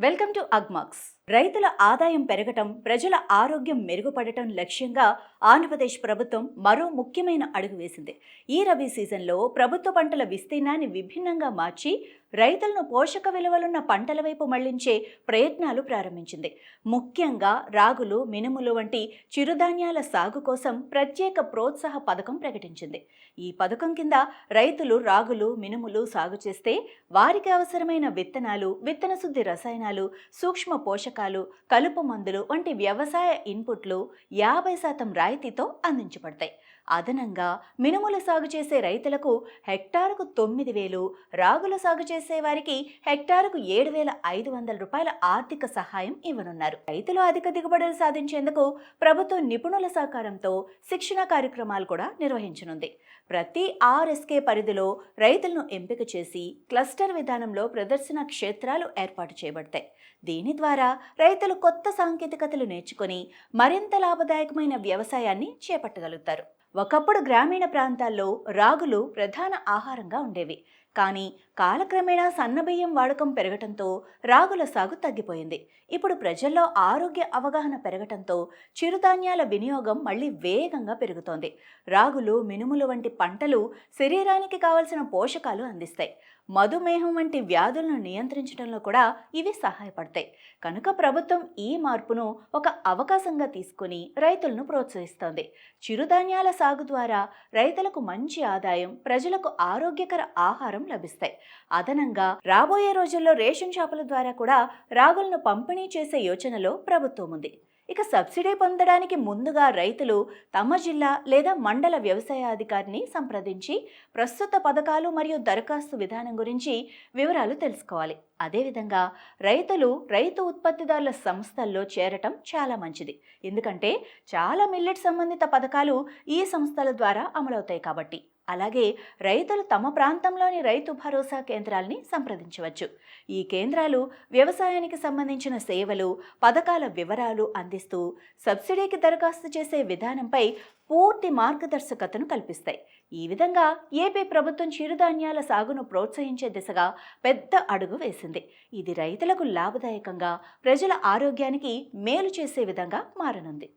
Welcome to Agmax రైతుల ఆదాయం పెరగటం ప్రజల ఆరోగ్యం మెరుగుపడటం లక్ష్యంగా ఆంధ్రప్రదేశ్ ప్రభుత్వం మరో ముఖ్యమైన అడుగు వేసింది. ఈ రబీ సీజన్లో ప్రభుత్వ పంటల విస్తీర్ణాన్ని విభిన్నంగా మార్చి రైతులను పోషక విలువలున్న పంటల వైపు మళ్ళించే ప్రయత్నాలు ప్రారంభించింది. ముఖ్యంగా రాగులు మినుములు వంటి చిరుధాన్యాల సాగు కోసం ప్రత్యేక ప్రోత్సాహ పథకం ప్రకటించింది. ఈ పథకం కింద రైతులు రాగులు మినుములు సాగు చేస్తే వారికి అవసరమైన విత్తనాలు విత్తన శుద్ధి రసాయనాలు సూక్ష్మ పోషకాలు కలుపు మందులు వంటి వ్యవసాయ ఇన్పుట్లు యాభై శాతం రాయితీతో అందించబడతాయి. అదనంగా మినుములు సాగు చేసే రైతులకు హెక్టారుకు తొమ్మిది వేలు రాగులు సాగు చేసే వారికి హెక్టారుకు ఏడు వేల ఐదు వందల రూపాయల ఆర్థిక సహాయం ఇవ్వనున్నారు. రైతులు అధిక దిగుబడులు సాధించేందుకు ప్రభుత్వం నిపుణుల సహకారంతో శిక్షణ కార్యక్రమాలు కూడా నిర్వహించనుంది. ప్రతి ఆర్ఎస్కే పరిధిలో రైతులను ఎంపిక చేసి క్లస్టర్ విధానంలో ప్రదర్శన క్షేత్రాలు ఏర్పాటు చేయబడతాయి. దీని ద్వారా రైతులు కొత్త సాంకేతికతలు నేర్చుకొని మరింత లాభదాయకమైన వ్యవసాయాన్ని చేపట్టగలుగుతారు. ఒకప్పుడు గ్రామీణ ప్రాంతాల్లో రాగులు ప్రధాన ఆహారంగా ఉండేవి. కానీ కాలక్రమేణా సన్నబియ్యం వాడకం పెరగటంతో రాగుల సాగు తగ్గిపోయింది. ఇప్పుడు ప్రజల్లో ఆరోగ్య అవగాహన పెరగటంతో చిరుధాన్యాల వినియోగం మళ్ళీ వేగంగా పెరుగుతోంది. రాగులు మినుములు వంటి పంటలు శరీరానికి కావలసిన పోషకాలు అందిస్తాయి. మధుమేహం వంటి వ్యాధులను నియంత్రించడంలో కూడా ఇవి సహాయపడతాయి. కనుక ప్రభుత్వం ఈ మార్పును ఒక అవకాశంగా తీసుకుని రైతులను ప్రోత్సహిస్తోంది. చిరుధాన్యాల సాగు ద్వారా రైతులకు మంచి ఆదాయం ప్రజలకు ఆరోగ్యకర ఆహారం లభిస్తాయి. అదనంగా రాబోయే రోజుల్లో రేషన్ షాపుల ద్వారా కూడా రాగులను పంపిణీ చేసే యోచనలో ప్రభుత్వం ఉంది. ఇక సబ్సిడీ పొందడానికి ముందుగా రైతులు తమ జిల్లా లేదా మండల వ్యవసాయ అధికారిని సంప్రదించి ప్రస్తుత పథకాలు మరియు దరఖాస్తు విధానం గురించి వివరాలు తెలుసుకోవాలి. అదేవిధంగా రైతులు రైతు ఉత్పత్తిదారుల సంస్థల్లో చేరటం చాలా మంచిది. ఎందుకంటే చాలా మిల్లెట్ సంబంధిత పథకాలు ఈ సంస్థల ద్వారా అమలవుతాయి కాబట్టి. అలాగే రైతులు తమ ప్రాంతంలోని రైతు భరోసా కేంద్రాల్ని సంప్రదించవచ్చు. ఈ కేంద్రాలు వ్యవసాయానికి సంబంధించిన సేవలు పథకాల వివరాలు అందిస్తూ సబ్సిడీకి దరఖాస్తు చేసే విధానంపై పూర్తి మార్గదర్శకతను కల్పిస్తాయి. ఈ విధంగా ఏపీ ప్రభుత్వం చిరుధాన్యాల సాగును ప్రోత్సహించే దిశగా పెద్ద అడుగు వేసింది. ఇది రైతులకు లాభదాయకంగా ప్రజల ఆరోగ్యానికి మేలు చేసే విధంగా మారనుంది.